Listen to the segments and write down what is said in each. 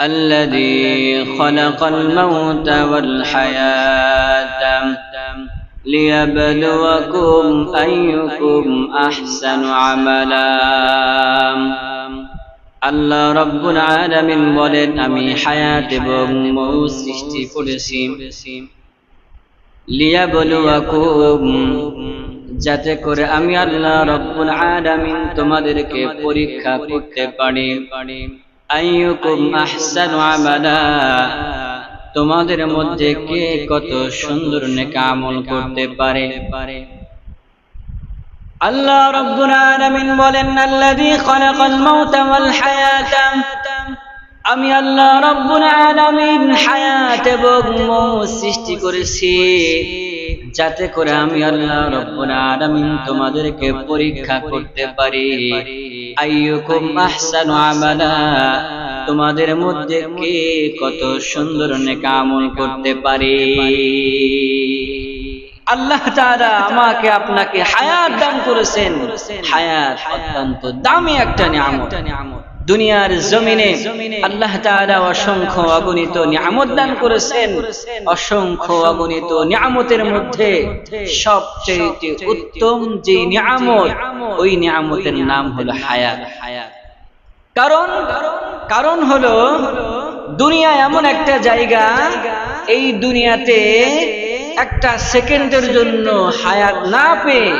الذي خلق الموت والحياة ليبلوكم أيكم أحسن عملا আল্লাহ রব্বুল আলামিন বলেন আমি হায়াত এবং মৌত সৃষ্টি করেছি লিয়াবলুয়াকুম যাতে করে আমি আল্লাহ রব্বুল আলামিন তোমাদেরকে পরীক্ষা করতে পারি তোমাদের মধ্যে কে কত সুন্দর নেক আমল করতে পারে? আল্লাহ রব্বুল বলেন আমি আল্লাহ রব্বুল আলামিন হায়াত এবং মৌত সৃষ্টি করেছি। যাতে করে আমি আল্লাহ রব্বুল আলামিন তোমাদেরকে পরীক্ষা করতে পারি। আইয়ুকুম আহসানু আমালা। তোমাদের মধ্যে কে কত সুন্দর নেক আমল করতে পারে। আল্লাহ তাআলা আমাকে আপনাকে হায়াত দান করেছেন। হায়াত অত্যন্ত দামি একটা নিয়ামত। দুনিয়ার জমিনে আল্লাহ তাআলা অসংখ্য অগণিত নিয়ামত দান করেছেন। অসংখ্য অগণিত নিয়ামতের মধ্যে সবচেয়ে উত্তম যে নিয়ামত, ওই নিয়ামতের নাম হলো হায়াত। হায়াত কারণ কারণ হলো দুনিয়া এমন একটা জায়গা, এই দুনিয়াতে একটা সেকেন্ডের জন্য হায়াত না পেয়ে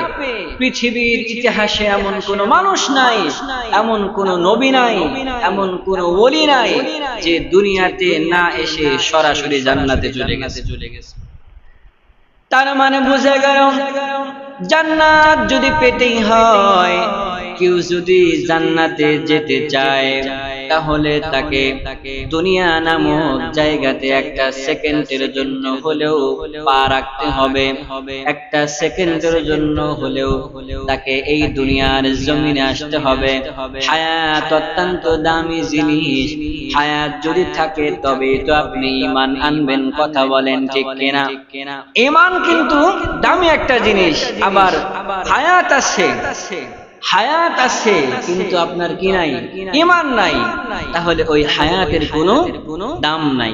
পৃথিবীর ইতিহাসে এমন কোন মানুষ নাই এমন কোন নবী নাই এমন কোন ওলি নাই যে দুনিয়াতে না এসে সরাসরি জান্নাতে চলে গেছে। চলে গেছে। তার মানে বুঝে গেল জান্নাত যদি পেতেই হয় কেউ যদি জান্নাতে যেতে চায়। তাহলে তাকে দুনিয়া নামক জায়গাতে একটা সেকেন্ডের জন্য হলেও পা রাখতে হবে। একটা সেকেন্ডের জন্য হলেও তাকে এই দুনিয়ার জমিনে আসতে হবে। হায়াত অত্যন্ত দামি জিনিস। হায়াত যদি থাকে তবে তো আপনি ইমান আনবেন, কথা বলেন ঠিক কিনা? ইমান কিন্তু দামি একটা জিনিস। আবার হায়াত আছে। হায়াত আছে কিন্তু আপনার কি নাই? ইমান নাই? তাহলে ওই হায়াতের কোনো দাম নাই।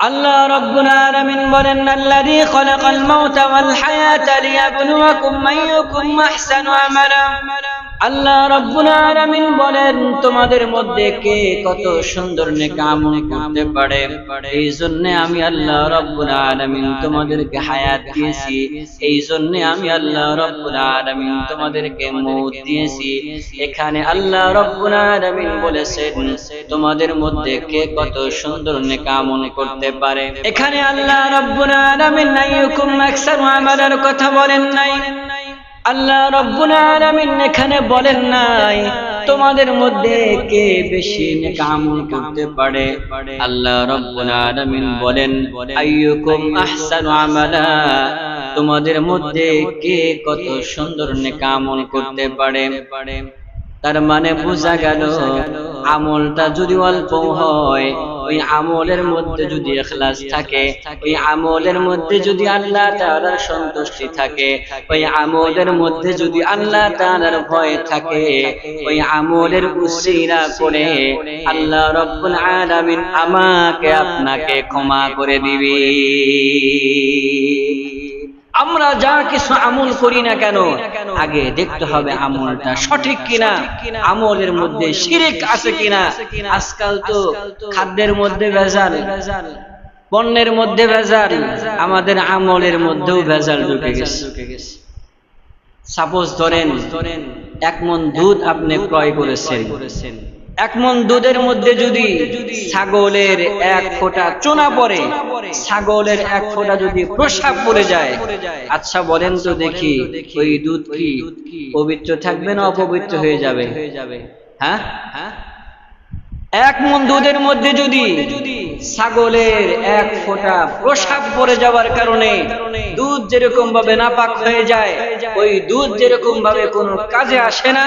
আল্লাহ রব্বুল আলামিন বলেন আল্লাযী খালাকাল মাউতা ওয়াল হায়াতা লিয়াবলুয়াকুম আইয়ুকুম আহসানু আমালা। আল্লাহ আলামিন বলেন, তোমাদের মধ্যে কে কত সুন্দর পারে? এই জন্য আমি আল্লাহ তোমাদেরকে হায়াত দিয়েছি। এই জন্য আমি আল্লাহ তোমাদেরকে দিয়েছি। এখানে আল্লাহ রাব্বুল বলেছেন, তোমাদের মধ্যে কে কত সুন্দর নেক করতে পারে? এখানে আল্লাহ রাব্বুল আলামিন কথা বলেন নাই। আল্লাহ রব্বুল এখানে বলেন নাই, তোমাদের মধ্যে কে বেশি নেক করতে পারে? আল্লাহ রব্বুল বলেন তোমাদের মধ্যে কে কত সুন্দর নেক আমল করতে পারে? তার মানে বোঝা গেল, আমলটা যদি অল্প হয় ওই আমলের মধ্যে যদি এখলাস থাকে, ওই আমলের মধ্যে যদি আল্লাহ তাআলার সন্তুষ্টি থাকে, ওই আমলের মধ্যে যদি আল্লাহ তাআলার ভয় থাকে, ওই আমলের উশিরা করে আল্লাহ রব্বুল আলামিন আমাকে আপনাকে ক্ষমা করে দিবে। আমরা যা কিছু আমল করি না কেন আগে দেখতে হবে আমলটা সঠিক কিনা আমলের মধ্যে শিরিক আছে কিনা আজকাল তো খাদ্যের মধ্যে ভেজাল পণ্যের মধ্যে ভেজাল আমাদের আমলের মধ্যেও ভেজাল ঢুকে গেছে। সাপোজ ধরেন এক মন দুধ আপনি ক্রয় করেছেন। এক মন দুধের মধ্যে যদি ছাগলের এক ফোঁটা চোনা পড়ে ছাগলের এক ফোঁটা যদি প্রসাব পড়ে যায় আচ্ছা বলেন তো দেখি, ওই দুধ কি পবিত্র থাকবে না অপবিত্র হয়ে যাবে? হ্যাঁ হ্যাঁ? এক মন দুধের মধ্যে যদি ছাগলের এক ফোঁটা প্রসাব পড়ে যাওয়ার কারণে দুধ যেরকম ভাবে নাপাক হয়ে যায়, ওই দুধ যেরকম ভাবে কোনো কাজে আসে না,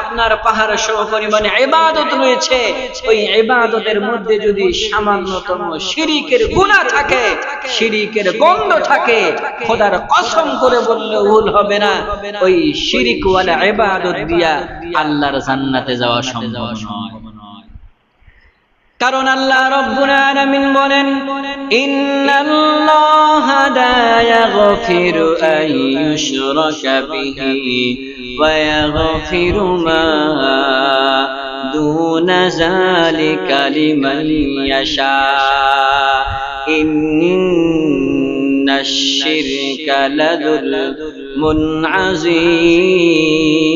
আপনার পাহাড় সহ পরিমাণে এবাদত রয়েছে, ওই এবাদতের মধ্যে যদি সামান্যতম শিরিকের গুণা থাকে, শিরিকের গন্ধ থাকে, খোদার কসম করে বললে ভুল হবে না, ওই শিরিকওয়ালা এবাদত দিয়া আল্লাহর জান্নাতে যাওয়া সম্ভব নয়। কারণ আল্লাহ রব্বুল আলামিন বলেন ইন্নাল্লাহ লা ইয়াগফিরু আন ইউশরাকা বিহি ওয়া ইয়াগফিরু মা দুনা যালিকা লিমান ইয়াশা ইন্নাশ শিরকা লাযুলমুন আযীম